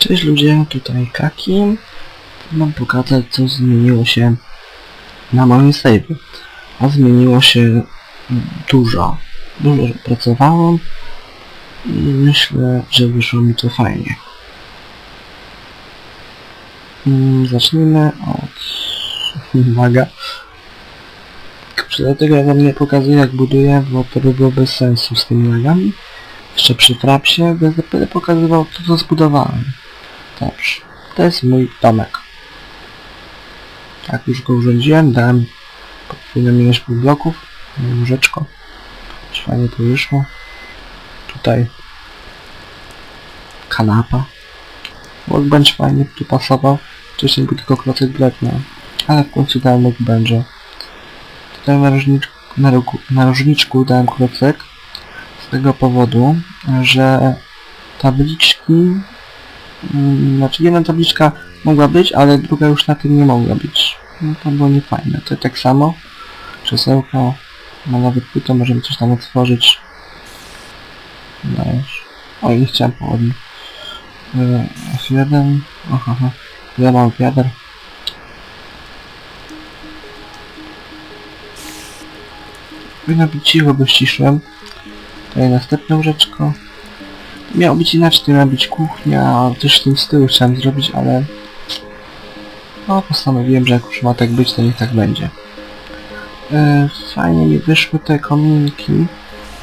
Cześć ludzie, tutaj Kaki. Mam pokazać co zmieniło się na moim save'ie. A zmieniło się dużo. Dużo pracowałem i myślę, że wyszło mi to fajnie. Mm, Zacznijmy od maga. Dlatego ja wam nie pokazuję jak buduję, bo to by bez sensu z tymi magami. Jeszcze przy frapsie będę pokazywał to co zbudowałem. Dobrze. To jest mój domek. Tak już go urządziłem, dałem podwójną ilość bloków, łóżeczko. Fajnie to wyszło. Tutaj kanapa. Workbench fajnie tu pasował. Wcześniej był tylko klocek drewna, ale w końcu dałem workbencha. Tutaj na, różniczku, na, różniczku dałem klocek tego powodu, że tabliczki Mm, Znaczy jedna tabliczka mogła być, ale druga już na tym nie mogła być. No to było niefajne. To tak samo. Krzesełko. Ma nawet płytę, możemy coś tam otworzyć. Dajesz. O, nie chciałem południe. F1. Aha, aha. Ja mam wiader. Powinno być cicho, bo ściszyłem. Tutaj następne łóżeczko. Miało być inaczej, miała być kuchnia, też tym stylu chciałem zrobić, ale... No, postanowiłem, że jak już ma tak być, to niech tak będzie. E, fajnie mi wyszły te kominki.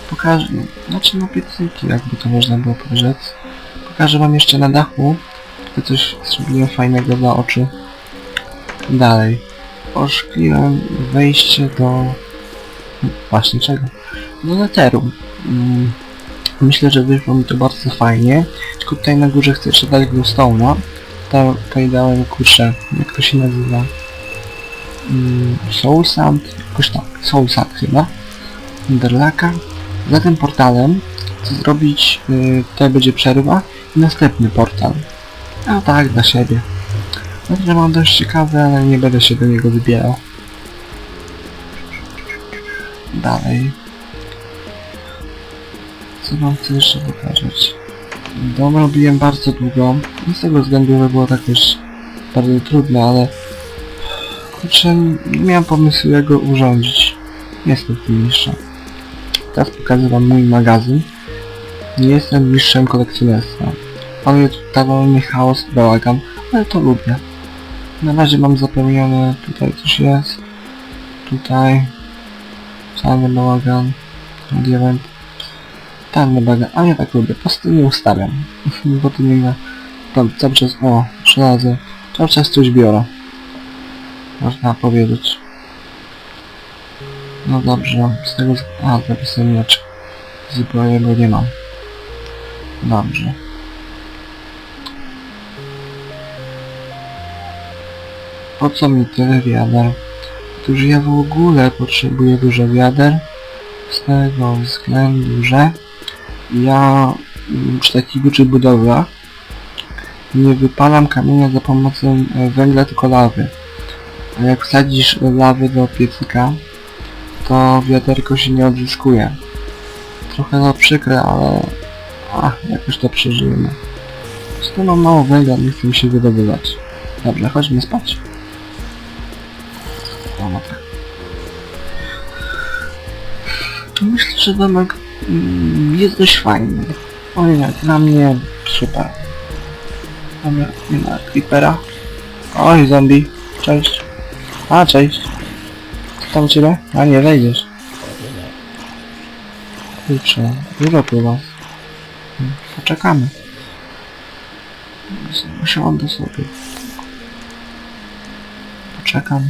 Pokażę... Znaczy no piecyki, jakby to można było powiedzieć. Pokażę wam jeszcze na dachu. To coś zrobiłem fajnego dla oczu. Dalej. Oszkliłem wejście do... Właśnie czego? Do neteru. Mm. Myślę, że wyszło mi to bardzo fajnie. Tylko tutaj na górze chcę jeszcze dać glowstone'a. To tutaj dałem, kurczę, jak to się nazywa? Mm, Soul Sand? Jakoś tak, Soul Sand chyba. Underlaka. Za tym portalem chcę zrobić, yy, tutaj będzie przerwa i następny portal. A tak, dla siebie. Znaczy, mam dość ciekawe, ale nie będę się do niego wybierał. Dalej. Co wam chcę jeszcze pokazać? Dom robiłem bardzo długo. Nie z tego względu, że było tak też bardzo trudne, ale... Kurczę, nie miałem pomysłu jak go urządzić. Tym mistrzem. Teraz pokażę wam mój magazyn. Nie jestem mistrzem kolekcjonerstwa. Panuję totalny chaos i bałagan, ale to lubię. Na razie mam zapełnione, tutaj coś jest. Tutaj... Cały bałagan. Diament no baga, a ja tak lubię, po prostu nie ustawiam. Bo to nie ma... Tam cały czas, o, żelazo, cały czas coś biorę. Można powiedzieć. No dobrze, z tego... A, zapisałem miecz. Zbroję go nie mam. Dobrze. Po co mi tyle wiader? Otóż ja w ogóle potrzebuję dużo wiader. Z tego względu, że ja mm, przy takich dużych budowlach nie wypalam kamienia za pomocą e, węgla, tylko lawy. A jak wsadzisz lawy do piecyka, to wiaderko się nie odzyskuje. Trochę to przykre, ale... Ach, jakoś to przeżyjemy. Prostu mam mało węgla, nie chcę mi się wydobywać. Dobrze, chodźmy spać. Domek mm, jest dość fajny. Oj, jak dla mnie super. Dobra, nie ma creepera. Oj, zombie. Cześć. A, cześć. Co tam u ciebie? A nie, wejdziesz. Kurczę, dużo was. Hmm, Poczekamy. Usiądę sobie. Poczekam.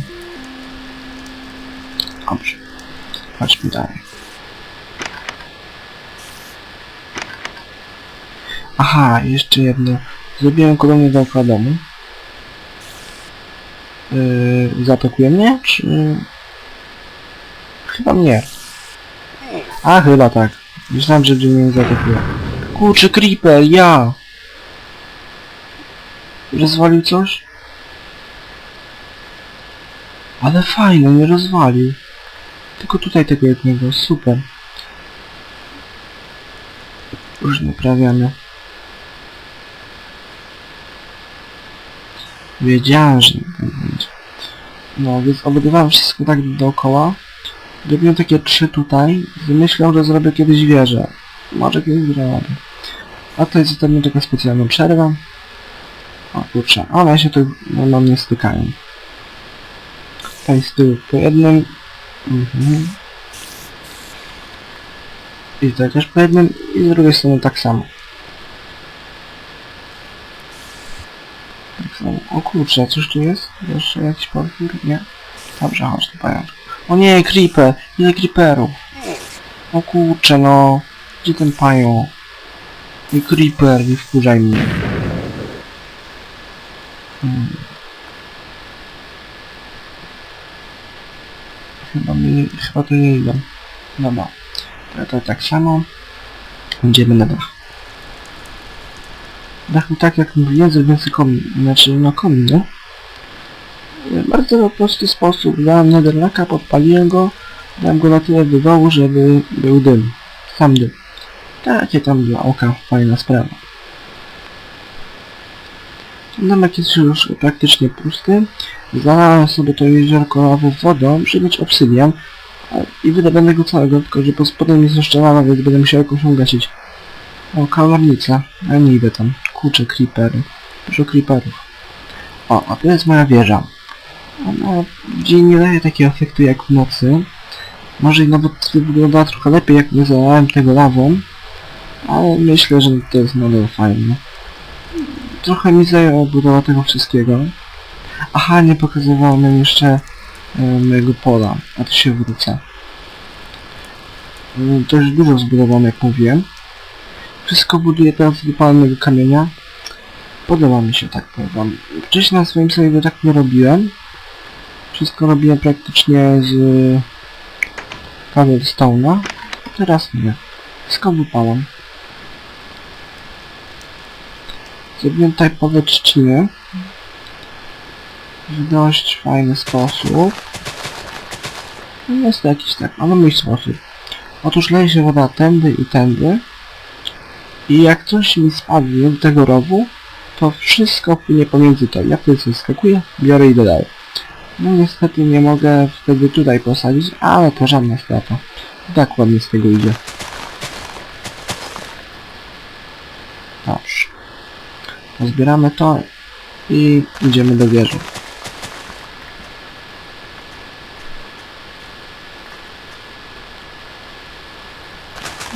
Dobrze. Chodźmy dalej. Aha, jeszcze jedno. Zrobiłem kolonię dookoła domu. Yy, zaatakuje mnie, czy... Chyba mnie. A, chyba tak. Myślałem, że mnie nie zaatakuje. Kurczę, creeper, ja! Rozwalił coś? Ale fajnie, nie rozwalił. Tylko tutaj tego jednego, super. Już naprawiamy. Wiedziałem, że tak będzie. No, więc obudowałem wszystko tak dookoła. Zrobiłem takie trzy tutaj. z myślą, że zrobię kiedyś wieżę. Może kiedyś zrobię. A tutaj zostawiam taką specjalną przerwę. O kurczę, one się tu normalnie stykają. Tutaj z tyłu po jednym. Mhm. I tutaj też po jednym. I z drugiej strony tak samo. Tak samo. O kurczę, coś tu jest? Jeszcze jakiś potwór? Nie? Dobrze, chodź tu pająk. O nie, creeper! Ile creeperów? O kurczę, no. Gdzie ten pająk? I creeper, nie wkurzaj mnie. Hmm. Chyba mi, chyba to nie idą. Dobra. To, to tak samo. Idziemy na dach. Dach tak jak mówiłem, zrobiłem sobie komin, znaczy no komin, nie? Bardzo prosty sposób. Dałem netherlaka, podpaliłem go, dałem go na tyle do dołu, żeby był dym. Sam dym. Takie tam dla oka fajna sprawa. Domek jest już praktycznie pusty. Zalałem sobie to jeziorko lawy wodą, mieć obsydian. I wydobyłem go całego, tylko że pod spodem jest jeszcze więc będę musiał jakąś ugasić. O, kałamarnica. Nie idę tam. Kurczę, creepery. Dużo creeperów. O, a to jest moja wieża. Ona dzień nie daje takiego efektu jak w nocy. Może i nawet wyglądała trochę lepiej jak nie zalałem tego lawą. Ale myślę, że to jest nadal fajne. Trochę mi zajęła budowa tego wszystkiego. Aha, nie pokazywałem jeszcze e, mojego pola. A to się wrócę. E, to już dużo zbudowałem, jak mówiłem. Wszystko buduję teraz z wypalonego kamienia. Podoba mi się, tak powiem. Wcześniej na swoim sobie tak nie robiłem. Wszystko robiłem praktycznie z cobblestone'a. Teraz nie. Wszystko wypalam. Zrobiłem połowę trzciny. W dość fajny sposób. No Jest to jakiś tak, ale mój sposób. Otóż się woda tędy i tędy. I jak coś mi spadnie do tego rowu, to wszystko płynie pomiędzy to. Ja wtedy sobie skakuję, biorę i dodaję. No niestety nie mogę wtedy tutaj posadzić, ale to żadna strata. Tak ładnie z tego idzie. Dobrze. Zbieramy to i idziemy do wieży.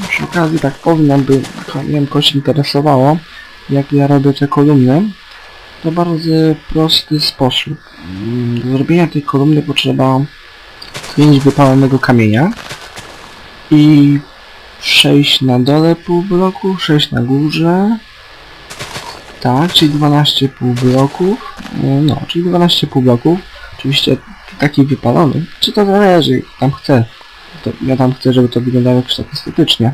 Przy okazji tak powiem, by nie wiem, kogoś interesowało, jak ja robię te kolumny. To bardzo prosty sposób. Do zrobienia tej kolumny potrzeba 5 wypalonego kamienia i 6 na dole pół bloku, 6 na górze. Tak, czyli 12 pół bloków. No, czyli 12 pół bloków. Oczywiście taki wypalony. Czy to zależy, tam chcę. To, ja tam chcę, żeby to wyglądało jakoś tak estetycznie.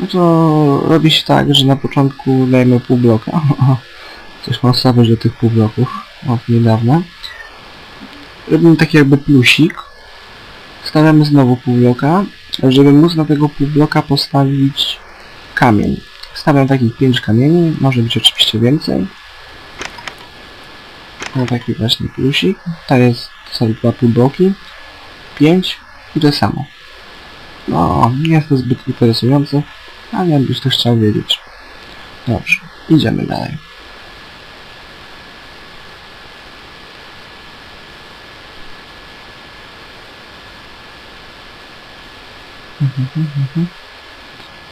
No to robi się tak, że na początku dajemy pół bloka. Coś mam słabę, że tych pół bloków od niedawna. Robimy taki jakby plusik. Stawiamy znowu pół bloka, żeby móc na tego pół bloka postawić kamień. Stawiam takich 5 kamieni, może być oczywiście więcej. No taki właśnie plusik. To jest są dwa pół bloki. 5 i to samo. No, nie jest to zbyt interesujące, ale jakbyś to chciał wiedzieć. Dobrze, idziemy dalej.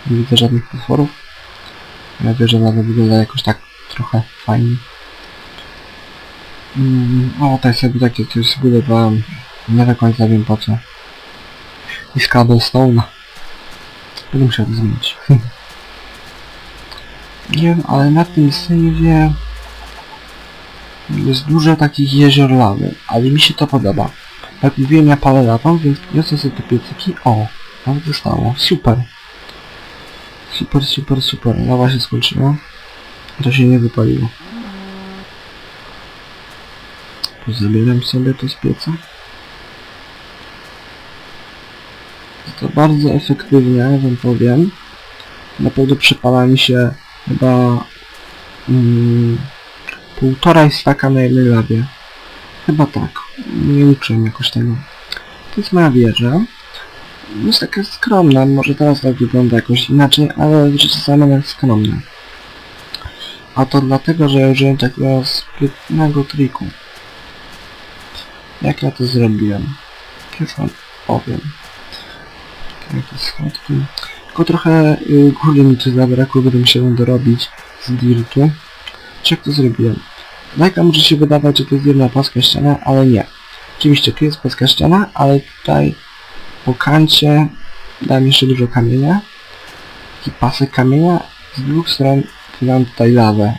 Nie widzę żadnych potworów. Ja wiem, że nawet wygląda jakoś tak trochę fajnie. Mm, o, tutaj sobie takie coś zbudowałem. Nie do końca wiem po co. I z Cobblestone'a. Będę musiał to zmienić. nie wiem, ale na tym save'ie jest dużo takich jezior lawy, ale mi się to podoba. Jak mówiłem, ja palę lawą, więc niosę sobie te piecyki. O, tak zostało. Super. Super, super, super. Lawa się skończyła. To się nie wypaliło. Zabieram sobie to z pieca. To bardzo efektywnie, wam powiem. Na pewno przypala mi się chyba mm, półtora staka na jednej lawie. Chyba tak. Nie uczyłem jakoś tego. To jest moja wieża. Jest taka skromna, może teraz tak wygląda jakoś inaczej, ale w życiu samym jest skromna. A to dlatego, że ja użyłem takiego sprytnego triku. Jak ja to zrobiłem? Już wam powiem. Jakie schodki. Tylko trochę y, góry mi tu zabrakło, się dorobić z dirtu. Czy jak to zrobiłem? Najka może się wydawać, że to jest jedna płaska ściana, ale nie. Oczywiście tu jest płaska ściana, ale tutaj po kancie dałem jeszcze dużo kamienia. Taki pasek kamienia. Z dwóch stron mam tutaj lawę.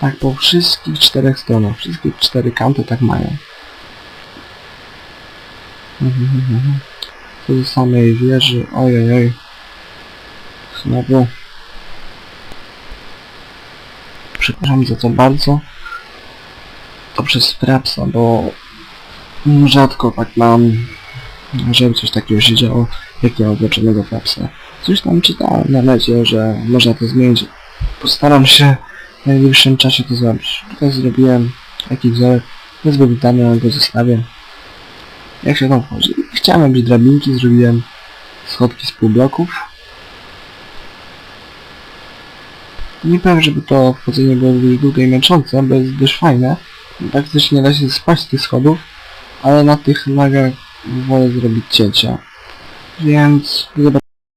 Tak po wszystkich czterech stronach. Wszystkie cztery kanty tak mają. Mhm, do samej wieży. Ojej, oj. Znowu. Przepraszam za to bardzo. To przez frapsa, bo rzadko tak mam, żeby coś takiego się działo, jak ja odleczonego frapsa. Coś tam czytałem na necie, że można to zmienić. Postaram się w najbliższym czasie to zrobić. Tutaj zrobiłem taki wzorek, jest wywitany, ale go zostawię. Jak się tam wchodzi? Chciałem robić drabinki, zrobiłem schodki z pół bloków. Nie powiem, żeby to wchodzenie było dość długie i męczące, bo jest dość fajne. Praktycznie nie da się spaść z tych schodów, ale na tych nagach wolę zrobić cięcia. Więc.